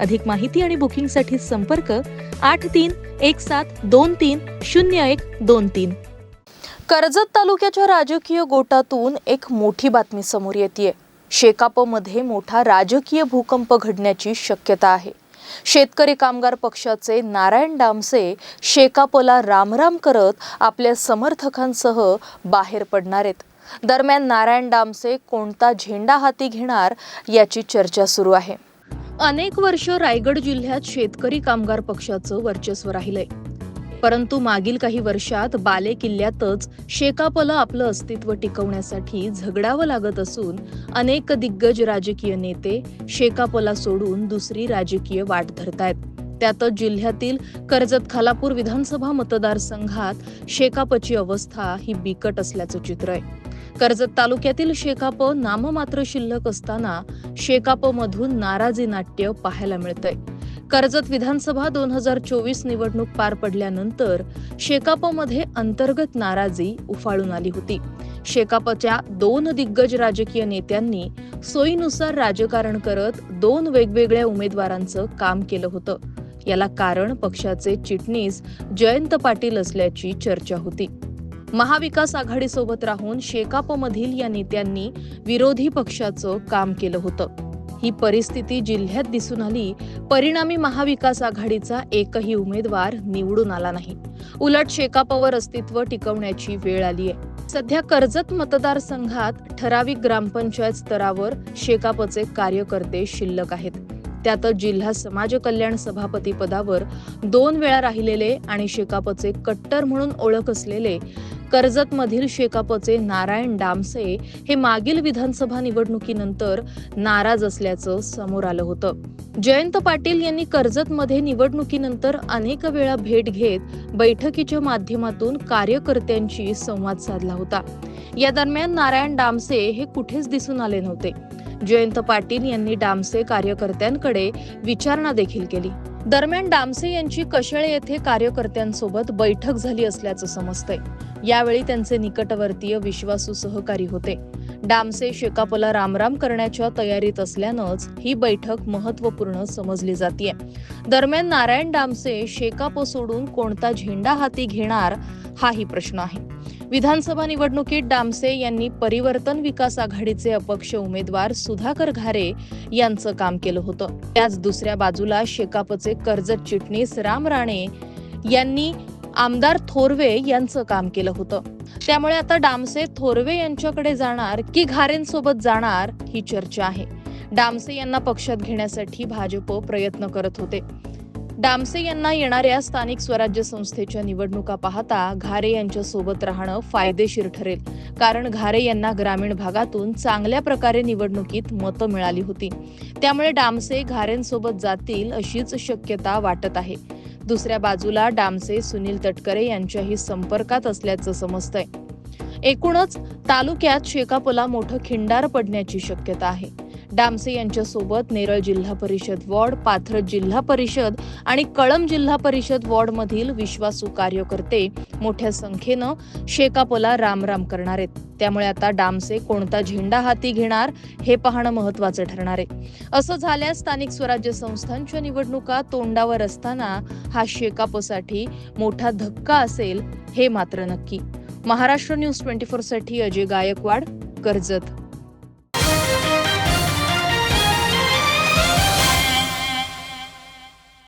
अधिक माहिती आणि बुकिंगसाठी संपर्क आठ तीन एक सात दोन तीन शून्य एक दोन तीन. कर्जत तालुक्याच्या राजकीय गोटातून एक मोठी बातमी समोर येते शेकापमध्ये मोठा राजकीय भूकंप घडण्याची शक्यता आहे. शेतकरी कामगार पक्षाचे नारायण डामसे शेकापला रामराम करत आपल्या समर्थकांसह बाहेर पडणार आहेत. दरम्यान नारायण डामसे कोणता झेंडा हाती घेणार याची चर्चा सुरू आहे. अनेक वर्ष रायगड जिल्ह्यात शेतकरी कामगार पक्षाचं वर्चस्व राहिलंय. परंतु मागील काही वर्षात बाले किल्ल्यातच शेकापला आपलं अस्तित्व टिकवण्यासाठी झगडावं लागत असून अनेक दिग्गज राजकीय नेते शेकापला सोडून दुसरी राजकीय वाट धरतायत. त्यातच जिल्ह्यातील कर्जत खालापूर विधानसभा मतदारसंघात शेकापची अवस्था ही बिकट असल्याचं चित्र आहे. कर्जत तालुक्यातील शेकाप नाममात्र शिल्लक असताना शेकाप मधून नाराजी नाट्य पाहायला मिळतंय. कर्जत विधानसभा दोन हजार चोवीस निवडणूक पार पडल्यानंतर शेकापमध्ये अंतर्गत नाराजी उफाळून आली होती. शेकापच्या दोन दिग्गज राजकीय नेत्यांनी सोयीनुसार राजकारण करत दोन वेगवेगळ्या उमेदवारांचं काम केलं होतं. याला कारण पक्षाचे चिटणीस जयंत पाटील असल्याची चर्चा होती. महाविकास आघाडीसोबत राहून शेकापमधील या नेत्यांनी विरोधी पक्षाचं काम केलं होतं. ही परिस्थिती जिल्ह्यात दिसून आली परिणामी महाविकास आघाडीचा एकही उमेदवार निवडून आला नाही. उलट शेकापवर अस्तित्व टिकवण्याची वेळ आली आहे. सध्या कर्जत मतदारसंघात ठराविक ग्रामपंचायत स्तरावर शेकापचे कार्यकर्ते शिल्लक आहेत. त्यातच जिल्हा समाज कल्याण सभापती पदावर दोन वेळा राहिलेले आणि शेकापचे कट्टर म्हणून ओळख असलेले कर्जतमधील शेकापचे नारायण डामसे हे मागील विधानसभा निवडणुकीनंतर नाराज असल्याचं समोर आलं होतं. जयंत पाटील यांनी कर्जतमध्ये निवडणुकीनंतर अनेक वेळा भेट घेत बैठकीच्या माध्यमातून कार्यकर्त्यांशी संवाद साधला होता. या दरम्यान नारायण डामसे हे कुठेच दिसून आले नव्हते. जयंत पाटील यांनी डामसे कार्यकर्त्यांकडे विचारणा देखील केली. दरम्यान डामसे यांची कशळे येथे कार्यकर्त्यांसोबत बैठक झाली असल्याचं समजतंय. यावेळी त्यांचे निकटवर्तीय विश्वासू सहकारी होते. डामसे शेकापला रामराम करण्याच्या तयारीत असल्यानंच ही बैठक महत्त्वपूर्ण समजली जाते दरम्यान नारायण डामसे शेकाप सोडून कोणता झेंडा हाती घेणार हाही प्रश्न आहे. विधानसभा निवडणुकीत डामसे यांनी परिवर्तन विकास आघाडीचे अपक्ष उमेदवार सुधाकर घारे यांचं काम केलं होतं. त्याच दुसऱ्या बाजूला शेकापचे कर्जत चिटणीस राम राणे यांनी आमदार थोरवे यांचं काम केलं होतं. त्यामुळे आता डामसे थोरवे यांच्याकडे जाणार की घारेंसोबत जाणार ही चर्चा आहे. डामसे यांना पक्षात घेण्यासाठी भाजप प्रयत्न करत होते. डामसे यांना येणाऱ्या स्थानिक स्वराज्य संस्थेच्या निवडणुका पाहता घारे यांच्या सोबत राहणं फायदेशीर ठरेल. कारण घारे यांना ग्रामीण भागातून चांगल्या प्रकारे निवडणुकीत मतं मिळाली होती. त्यामुळे डामसे घारेंसोबत जातील अशीच शक्यता वाटत आहे. दुसऱ्या बाजूला डामसे सुनील तटकरे यांच्याही संपर्कात असल्याचं समजतंय. एकूणच तालुक्यात शेकापला मोठं खिंडार पडण्याची शक्यता आहे. डामसे यांच्यासोबत नेरळ जिल्हा परिषद वॉर्ड पाथरत जिल्हा परिषद आणि कळम जिल्हा परिषद वॉर्डमधील विश्वासू कार्यकर्ते मोठ्या संख्येनं शेकापला रामराम करणार आहेत. त्यामुळे आता डामसे कोणता झेंडा हाती घेणार हे पाहणं महत्वाचं ठरणार आहे. असं झाल्यास स्थानिक स्वराज्य संस्थांच्या निवडणुका तोंडावर असताना हा शेकापसाठी मोठा धक्का असेल हे मात्र नक्की. महाराष्ट्र न्यूज ट्वेंटी फोरसाठी अजय गायकवाड कर्जत.